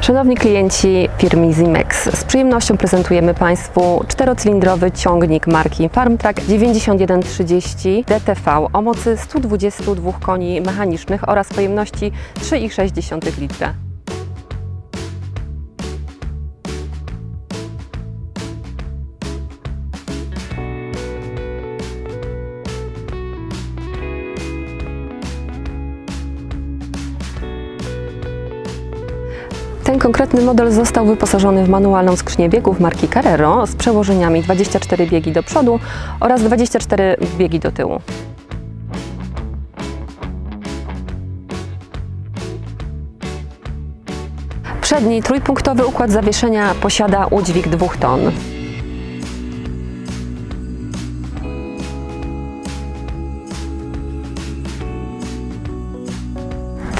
Szanowni klienci firmy Zimex, z przyjemnością prezentujemy Państwu czterocylindrowy ciągnik marki FarmTrack 9130 DTV o mocy 122 koni mechanicznych oraz pojemności 3,6 litra. Ten konkretny model został wyposażony w manualną skrzynię biegów marki Carrero z przełożeniami 24 biegi do przodu oraz 24 biegi do tyłu. Przedni trójpunktowy układ zawieszenia posiada udźwig 2 ton.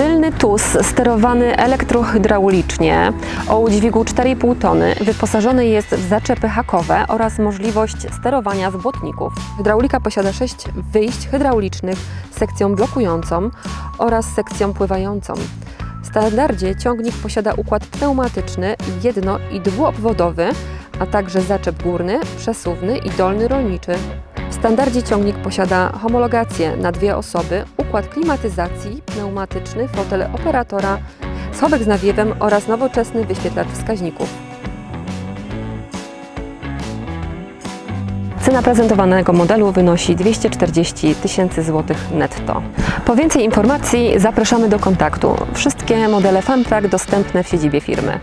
Tylny TUS sterowany elektrohydraulicznie o udźwigu 4,5 tony wyposażony jest w zaczepy hakowe oraz możliwość sterowania z błotników. Hydraulika posiada 6 wyjść hydraulicznych z sekcją blokującą oraz sekcją pływającą. W standardzie ciągnik posiada układ pneumatyczny jedno- i dwuobwodowy, a także zaczep górny, przesuwny i dolny rolniczy. W standardzie ciągnik posiada homologację na dwie osoby, układ klimatyzacji, pneumatyczny, fotel operatora, schowek z nawiewem oraz nowoczesny wyświetlacz wskaźników. Cena prezentowanego modelu wynosi 240 tysięcy złotych netto. Po więcej informacji zapraszamy do kontaktu. Wszystkie modele FarmTrack dostępne w siedzibie firmy.